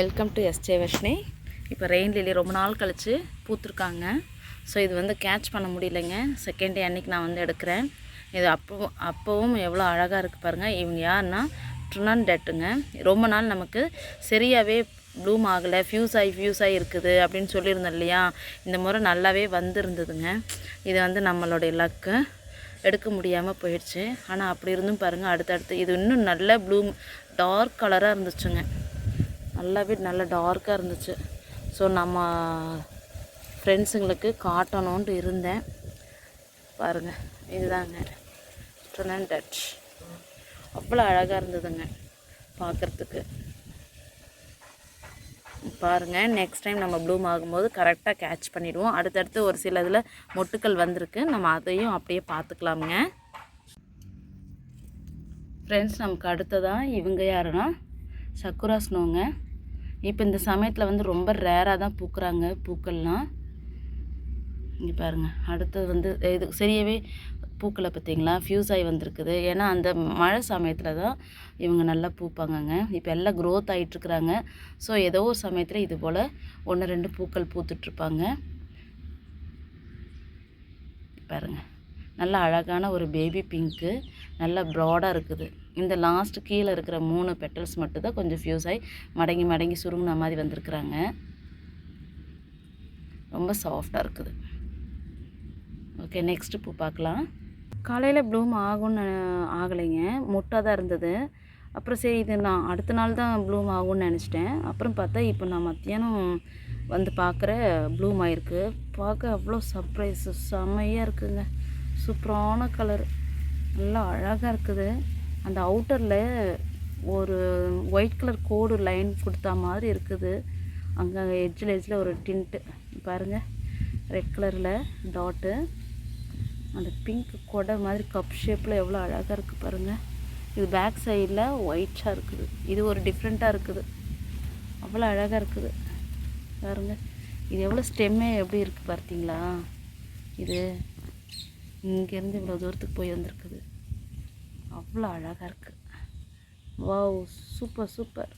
Welcome to SJ Jayavarshini இப்போ rain Lily ரொம்ப நாள் கழித்து பூத்துருக்காங்க. ஸோ இது வந்து கேட்ச் பண்ண முடியலைங்க. செகண்ட் டே அன்றைக்கி நான் வந்து எடுக்கிறேன். இது அப்போ அப்போவும் எவ்வளோ அழகாக இருக்குது பாருங்கள் இவங்க யாருன்னா ட்ருனான் டெட்டுங்க ரொம்ப நாள் நமக்கு சரியாகவே ப்ளூம் ஆகலை. ஃப்யூஸ் ஆகி ஃப்யூஸ் ஆகி இருக்குது அப்படின்னு சொல்லியிருந்தோம் இல்லையா? இந்த முறை நல்லாவே வந்திருந்ததுங்க. இது வந்து நம்மளுடைய லக்கு எடுக்க முடியாமல் போயிடுச்சு. ஆனால் அப்படி இருந்தும் பாருங்கள் அடுத்தடுத்து இது இன்னும் நல்ல ப்ளூம் டார்க் கலராக இருந்துச்சுங்க. நல்லாவே நல்லா டார்க்காக இருந்துச்சு. ஸோ நம்ம ஃப்ரெண்ட்ஸுங்களுக்கு காட்டணுன்ட்டு இருந்தேன். பாருங்கள் இதுதாங்க. டச் அவ்வளோ அழகாக இருந்ததுங்க பார்க்குறதுக்கு பாருங்கள் நெக்ஸ்ட் டைம் நம்ம ப்ளூம் ஆகும்போது கரெக்டாக கேட்ச் பண்ணிவிடுவோம் அடுத்தடுத்து ஒரு சில இதில் மொட்டுக்கள் வந்திருக்கு. நம்ம அதையும் அப்படியே பார்த்துக்கலாமுங்க ஃப்ரெண்ட்ஸ் நமக்கு அடுத்ததாக இவங்க யாருன்னா? சக்குரா ஸ்னோங்க இப்போ இந்த சமயத்தில் வந்து ரொம்ப ரேராக தான் பூக்குறாங்க பூக்கள்லாம். இங்கே பாருங்கள் அடுத்தது வந்து இது சரியாகவே பூக்களை பார்த்தீங்களா ஃப்யூஸ் ஆகி வந்திருக்குது. ஏன்னா அந்த மழை சமயத்தில் தான் இவங்க நல்லா பூப்பாங்கங்க. இப்போ எல்லாம் க்ரோத் ஆகிட்டுருக்குறாங்க ஸோ ஏதோ ஒரு சமயத்தில் இது போல் ஒன்று ரெண்டு பூக்கள் பூத்துட்ருப்பாங்க பாருங்கள் நல்ல அழகான ஒரு பேபி பிங்க்கு நல்ல ப்ராடாக இருக்குது. இந்த லாஸ்ட் கீழே இருக்கிற மூணு பெட்டல்ஸ் மட்டும்தான் கொஞ்சம் ஃப்யூஸ் ஆகி மடங்கி மடங்கி சுருங்கின மாதிரி வந்திருக்குறாங்க. ரொம்ப சாஃப்டாக இருக்குது. ஓகே நெக்ஸ்ட்டு பூ பார்க்கலாம். காலையில் ப்ளூம் ஆகும்னு ஆகலைங்க. முட்டாக தான் இருந்தது. அப்புறம் சரி இது நான் அடுத்த நாள் தான் ப்ளூம் ஆகும்னு நினச்சிட்டேன். அப்புறம் பார்த்தா இப்போ நான் மத்தியானம் வந்து பார்க்குற ப்ளூம் ஆயிருக்கு. பார்க்க அவ்வளோ சர்ப்ரைஸ் செம்மையாக இருக்குங்க. சூப்பரான கலர் நல்லா அழகாக இருக்குது. அந்த அவுட்டரில் ஒரு ஒயிட் கலர் கோடு லைன் கொடுத்தா மாதிரி இருக்குது. அங்கே எஜ்ஜில் எஜ்ஜில் ஒரு டின்ட்டு பாருங்கள் ரெட் கலரில் டாட்டு அந்த பிங்க் கொடை மாதிரி கப் ஷேப்பில் எவ்வளோ அழகாக இருக்குது பாருங்கள் இது பேக் சைடில் ஒயிட்டாக இருக்குது. இது ஒரு டிஃப்ரெண்ட்டாக இருக்குது. அவ்வளோ அழகாக இருக்குது. பாருங்கள் இது எவ்வளோ ஸ்டெம்மே எப்படி இருக்குது பார்த்தீங்களா இது இங்கேருந்து இவ்வளோ தூரத்துக்கு போய் வந்திருக்குது. அவ்வளோ அழகாக இருக்குது வாவ் சூப்பர் சூப்பர்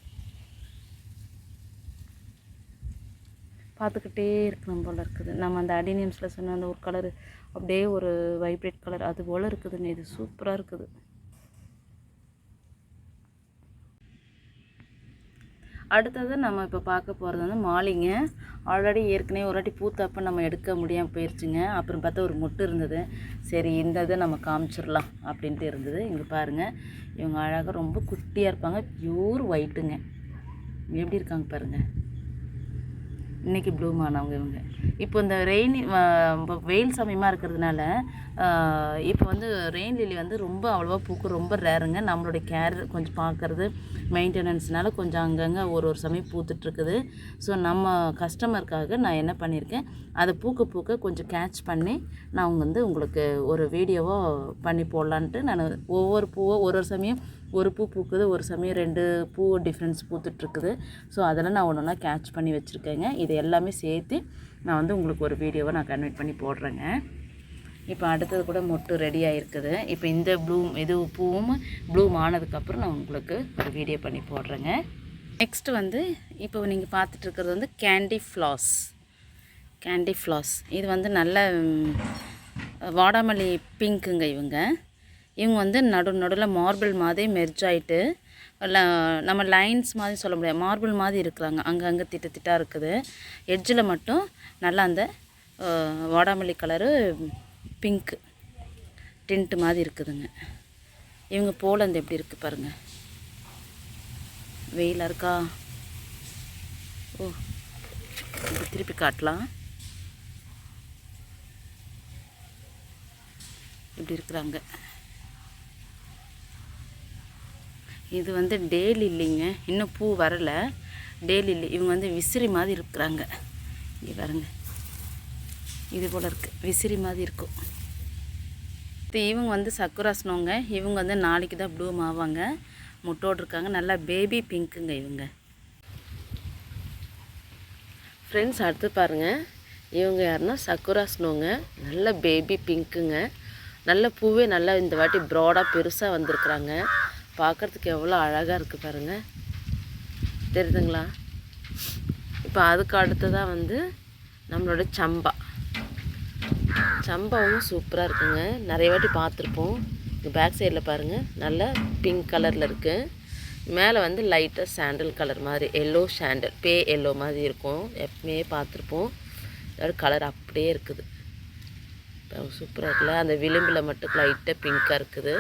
பார்த்துக்கிட்டே இருக்கணும் போல் இருக்குது. நம்ம அந்த அடினியம்ஸில் சொன்ன அந்த ஒரு கலரு அப்படியே ஒரு வைப்ரேட் கலர் அது போல் இருக்குதுங்க. இது சூப்பராக இருக்குது. அடுத்தது நம்ம இப்போ பார்க்க போகிறது வந்து மாலிங்க. ஆல்ரெடி ஏற்கனவே ஒரு வாட்டி பூத்தப்ப நம்ம எடுக்க முடியாமல் போயிடுச்சுங்க அப்புறம் பார்த்தா ஒரு மொட்டு இருந்தது. சரி இந்த இதை நம்ம காமிச்சிடலாம் அப்படின்ட்டு இருந்தது. இங்கே பாருங்கள் இவங்க அழகாக ரொம்ப குட்டியாக இருப்பாங்க. பியூர் ஒயிட்டுங்க எப்படி இருக்காங்க பாருங்கள் இன்றைக்கி ப்ளூம் ஆனவங்க இவங்க. இப்போ இந்த ரெயின் வெயில் சமயமாக இருக்கிறதுனால இப்போ வந்து ரெயின் லில்லி வந்து ரொம்ப அவ்வளோவா பூக்கு ரொம்ப ரேருங்க நம்மளுடைய கேர் கொஞ்சம் பார்க்குறது மெயின்டெனன்ஸ்னால கொஞ்சம் அங்கங்கே ஒரு ஒரு சமயம் பூத்துட்ருக்குது. ஸோ நம்ம கஸ்டமருக்காக நான் என்ன பண்ணியிருக்கேன் அதை பூக்க பூக்க கொஞ்சம் கேட்ச் பண்ணி நான் வந்து உங்களுக்கு ஒரு வீடியோவாக பண்ணி போடலான்ட்டு நான் ஒவ்வொரு பூவோ ஒரு ஒரு சமயம் ஒரு பூ பூக்குது ஒரு சமயம் ரெண்டு பூ டிஃப்ரென்ஸ் பூத்துட்ருக்குது. ஸோ அதெல்லாம் நான் ஒன்று ஒன்றா கேட்ச் பண்ணி வச்சுருக்கேங்க. இது எல்லாமே சேர்த்து நான் வந்து உங்களுக்கு ஒரு வீடியோவை நான் கன்வெர்ட் பண்ணி போடுறேங்க. இப்போ அடுத்தது கூட மொட்டு ரெடி ஆகிருக்குது இப்போ இந்த ப்ளூம் இது பூவும் ப்ளூம் ஆனதுக்கப்புறம் நான் உங்களுக்கு ஒரு வீடியோ பண்ணி போடுறேங்க. நெக்ஸ்ட்டு வந்து இப்போ நீங்கள் பார்த்துட்ருக்கிறது வந்து கேண்டி ஃப்ளாஸ் கேண்டி ஃப்ளாஸ் இது வந்து நல்ல வாடாமல்லி பிங்க்குங்க இவங்க. இவங்க வந்து நடு நடுவில் மார்பிள் மாதிரி மெர்ஜ் ஆகிட்டு நம்ம லைன்ஸ் மாதிரி சொல்ல முடியாது. மார்பிள் மாதிரி இருக்கிறாங்க. அங்கங்கே திட்டு திட்டாக இருக்குது. எட்ஜில் மட்டும் நல்லா அந்த வாடாமல்லி கலரு பிங்க்கு டின்ட்டு மாதிரி இருக்குதுங்க. இவங்க போலந்து எப்படி இருக்குது பாருங்கள் வெயிலாக இருக்கா? ஓ திருப்பி காட்டலாம். இப்படி இருக்கிறாங்க. இது வந்து டேல் இல்லைங்க. இன்னும் பூ வரலை. டேல் இல்லை. இவங்க வந்து விசிறி மாதிரி இருக்கிறாங்க. இங்கே பாருங்க. இது போல் இருக்குது விசிறி மாதிரி இருக்கும். இது இவங்க வந்து சக்குராசனவங்க இவங்க வந்து நாளைக்கு தான் ப்ளூம் ஆவாங்க. முட்டோடு இருக்காங்க. நல்லா பேபி பிங்க்குங்க இவங்க. ஃப்ரெண்ட்ஸ் அடுத்து பாருங்கள் இவங்க யாருன்னா? சக்குரா ஸ்னோங்க நல்ல பேபி பிங்க்குங்க. நல்ல பூவே நல்லா இந்த வாட்டி ப்ராடாக பெருசாக வந்திருக்குறாங்க. பார்க்குறதுக்கு எவ்வளோ அழகாக இருக்குது பாருங்கள் தெரியுதுங்களா? இப்போ அதுக்கு அடுத்ததாக வந்து நம்மளோட சம்பா. சம்பாவும் சூப்பராக இருக்குங்க. நிறைய வாட்டி பார்த்துருப்போம். இந்த பேக் சைடில் பாருங்கள் நல்ல பிங்க் கலரில் இருக்குது மேலே வந்து லைட்டாக சாண்டல் கலர் மாதிரி எல்லோ சாண்டல் பே எல்லோ மாதிரி இருக்கும். எப்பவுமே பார்த்துருப்போம். அதோட கலர் அப்படியே இருக்குது. சூப்பராக இருக்குல்ல? அந்த விளிம்பில் மட்டும் லைட்டாக பிங்க்காக இருக்குது.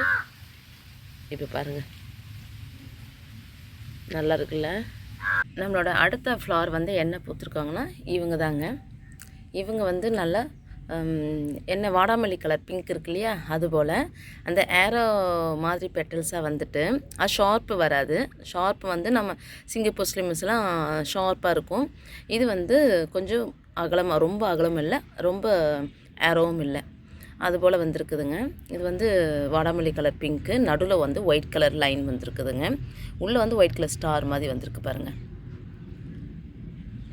இப்போ பாருங்கள் நல்லா இருக்குல்ல? நம்மளோட அடுத்த ஃப்ளவர் வந்து என்ன பூத்துருக்காங்கன்னா இவங்க தாங்க இவங்க வந்து நல்லா என்ன வாடாமல்லி கலர் பிங்க் இருக்கு இல்லையா அதுபோல். அந்த ஏரோ மாதிரி பெட்டல்ஸாக வந்துட்டு அது ஷார்ப்பு வராது. ஷார்ப் வந்து நம்ம சிங்கப்பூர் ஸ்லிம்ஸ்லாம் ஷார்ப்பாக இருக்கும். இது வந்து கொஞ்சம் அகலமாக ரொம்ப அகலம் இல்லை ரொம்ப ஏரோவும் இல்லை. அதுபோல் வந்திருக்குதுங்க. இது வந்து வாடாமல்லி கலர் பிங்க்கு நடுவில் வந்து ஒயிட் கலர் லைன் வந்திருக்குதுங்க. உள்ளே வந்து ஒயிட் கலர் ஸ்டார் மாதிரி வந்திருக்கு பாருங்கள்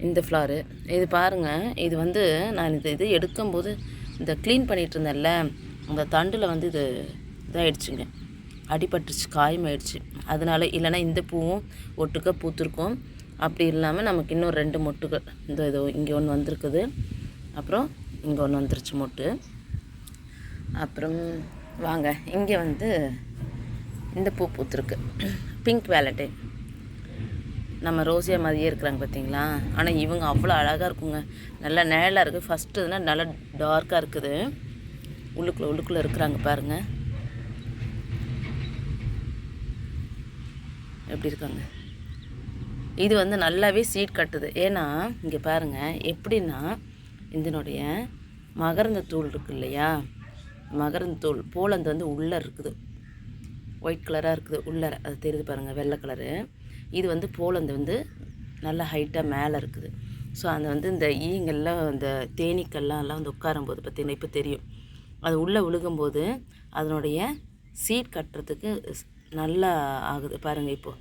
இந்த ஃப்ளாரு இது பாருங்கள் இது வந்து நான் இது இது எடுக்கும்போது இந்த க்ளீன் பண்ணிகிட்டு இருந்தேன்ல அந்த தண்டில் வந்து இது இதாகிடுச்சுங்க அடிபட்டுருச்சு காயமாயிடுச்சு. அதனால இல்லைன்னா இந்த பூவும் ஒட்டுக்க பூத்திருக்கும். அப்படி இல்லாமல் நமக்கு இன்னும் ரெண்டு மொட்டுகள் இந்த இது இங்கே ஒன்று வந்திருக்குது. அப்புறம் இங்கே ஒன்று வந்துருச்சு மொட்டு. அப்புறம் வாங்க இங்கே வந்து இந்த பூ பூத்துருக்கு. பிங்க் வேலண்டைன் நம்ம ரோசியா மாதிரியே இருக்கிறாங்க பார்த்தீங்களா ஆனால் இவங்க அவ்வளோ அழகாக இருக்குங்க. நல்லா நேலாக இருக்குது ஃபஸ்ட்டு இதுனா நல்லா டார்க்காக இருக்குது. உள்ளுக்குள்ளே உள்ளுக்குள்ளே இருக்கிறாங்க பாருங்கள் எப்படி இருக்காங்க? இது வந்து நல்லாவே சீட் கட்டுது. ஏன்னா இங்கே பாருங்கள் எப்படின்னா இதனுடைய மகரந்த தூள் இருக்கு இல்லையா? மகரந்தூள் போலந்து வந்து உள்ளே இருக்குது. ஒயிட் கலராக இருக்குது. உள்ளர. அது தெரியுது பாருங்கள் வெள்ளை கலரு இது வந்து போலந்து வந்து நல்ல ஹைட்டாக மேலே இருக்குது. ஸோ அந்த வந்து இந்த ஈங்கெல்லாம் அந்த தேனீக்கள்லாம் எல்லாம் வந்து உட்காரும்போது பார்த்திங்கன்னா இப்போ தெரியும். அது உள்ளே விழுகும்போது அதனுடைய சீட் கட்டுறதுக்கு நல்லா ஆகுது. பாருங்கள் இப்போது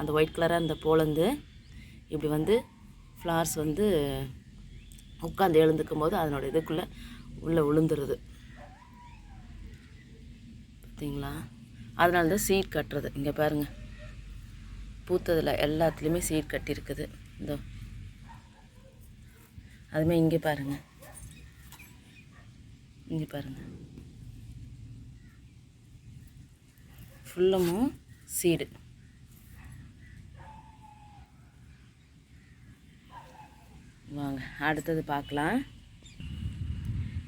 அந்த ஒயிட் கலராக அந்த போலந்து இப்படி வந்து ஃப்ளார்ஸ் வந்து உட்காந்து எழுந்துக்கும் போது அதனோட இதுக்குள்ளே உள்ளே விழுந்துருது. பார்த்தீங்களா? அதனால தான் சீட் கட்டுறது. இங்கே பாருங்கள் பூத்ததில் எல்லாத்துலேயுமே சீட் கட்டியிருக்குது. இதோ. அதுமாதிரி இங்கே பாருங்கள் இங்கே பாருங்கள் ஃபுல்லமும் சீடு. வாங்க அடுத்தது பார்க்கலாம்.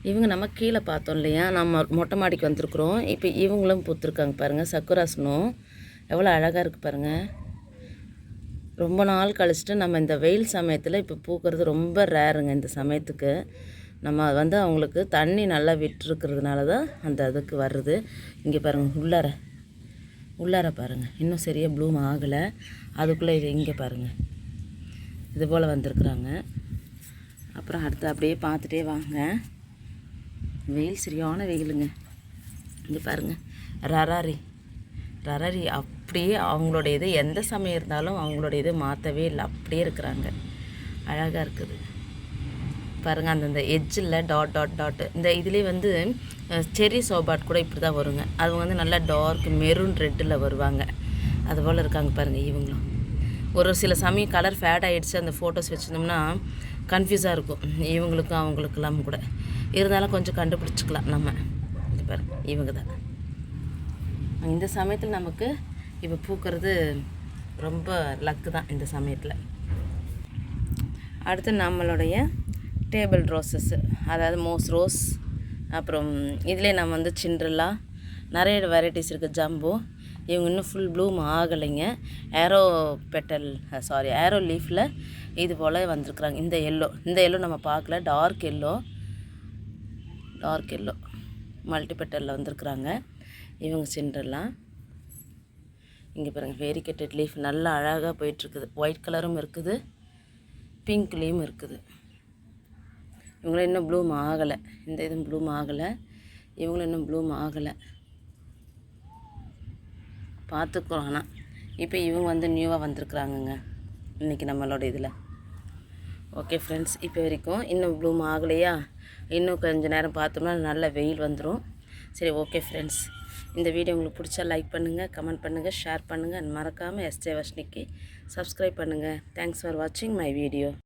இவங்க நம்ம கீழே பார்த்தோம் இல்லையா? நம்ம மொட்டை மாடிக்கு வந்திருக்குறோம். இப்போ இவங்களும் பூத்துருக்காங்க பாருங்கள் சக்குராசனம் எவ்வளோ அழகாக இருக்குது பாருங்கள் ரொம்ப நாள் கழிச்சிட்டு நம்ம இந்த வெயில் சமயத்தில் இப்போ பூக்கிறது ரொம்ப ரேருங்க இந்த சமயத்துக்கு. நம்ம வந்து அவங்களுக்கு தண்ணி நல்லா விட்டுருக்கிறதுனால தான் அந்த இதுக்கு வருது இங்கே பாருங்கள் உள்ளார. உள்ளார பாருங்கள் இன்னும் சரியாக ப்ளூம் ஆகலை. அதுக்குள்ளே இது இங்கே பாருங்கள் இது போல் வந்திருக்குறாங்க. அப்புறம் அடுத்து அப்படியே பார்த்துட்டே வாங்க. வெயில் சரியான வெயிலுங்க. இங்கே பாருங்க. ரராரி. ரராரி அப்படியே அவங்களோட இது எந்த சமயம் இருந்தாலும் அவங்களோட இது மாற்றவே இல்லை. அப்படியே இருக்கிறாங்க. அழகாக இருக்குது. பாருங்கள் அந்தந்த எஜ்ஜில் டாட் டாட் டாட் இந்த இதுலேயே வந்து செரி சோபாட் கூட இப்படி தான் வருங்க. அவங்க வந்து நல்லா டார்க் மெரூன் ரெட்டில் வருவாங்க. அதுபோல் இருக்காங்க பாருங்கள் இவங்களும். ஒரு சில சமயம் கலர் ஃபேட் ஆகிடுச்சு அந்த ஃபோட்டோஸ் வச்சுருந்தோம்னா கன்ஃபியூஸாக இருக்கும். இவங்களுக்கும் அவங்களுக்கெல்லாம் கூட. இருந்தாலும் கொஞ்சம் கண்டுபிடிச்சிக்கலாம் நம்ம. இது இவங்க தான். இந்த சமயத்தில் நமக்கு இப்போ பூக்கிறது ரொம்ப லக்கு தான் இந்த சமயத்தில். அடுத்து நம்மளுடைய டேபிள் ரோஸஸ்ஸு அதாவது மோஸ் ரோஸ் அப்புறம் இதிலே நம்ம வந்து சிண்ட்ரல்லா நிறைய வெரைட்டிஸ் இருக்குது ஜம்போ இவங்க இன்னும் ஃபுல் ப்ளூம் ஆகலைங்க. ஏரோ பெட்டல் சாரி ஏரோ லீஃபில் இது போல் வந்திருக்குறாங்க. இந்த எல்லோ இந்த எல்லோ நம்ம பார்க்கல. Dark yellow dark yellow multi பெட்டலில் வந்திருக்குறாங்க. இவங்க சிண்டர்லாம் இங்கே பாருங்கள் வேரிக்கட்டட் லீஃப் நல்லா அழகாக போயிட்டுருக்குது. ஒயிட் கலரும் இருக்குது. பிங்க்லேயும் இருக்குது. இவங்களும் இன்னும் ப்ளூம் ஆகலை. இந்த இதுவும் ப்ளூம் ஆகலை. இவங்களும் இன்னும் ப்ளூம் ஆகலை. பார்த்துக்குறோம். ஆனால் இப்போ இவங்க வந்து நியூவாக வந்திருக்குறாங்கங்க. இன்றைக்கி நம்மளோட இதில். ஓகே ஃப்ரெண்ட்ஸ் இப்போ வரைக்கும் இன்னும் ப்ளூம் ஆகலையா? இன்னும் கொஞ்ச நேரம் பார்த்தோம்னா நல்ல வெயில் வந்துடும் சரி ஓகே ஃப்ரெண்ட்ஸ் இந்த வீடியோ உங்களுக்கு பிடிச்சா லைக் பண்ணுங்கள் கமெண்ட் பண்ணுங்கள் ஷேர் பண்ணுங்கள் மறக்காமல் எஸ்ஜே வர்ஷினிக்கு சப்ஸ்கிரைப் பண்ணுங்கள் தேங்க்ஸ் ஃபார் வாட்சிங் மை வீடியோ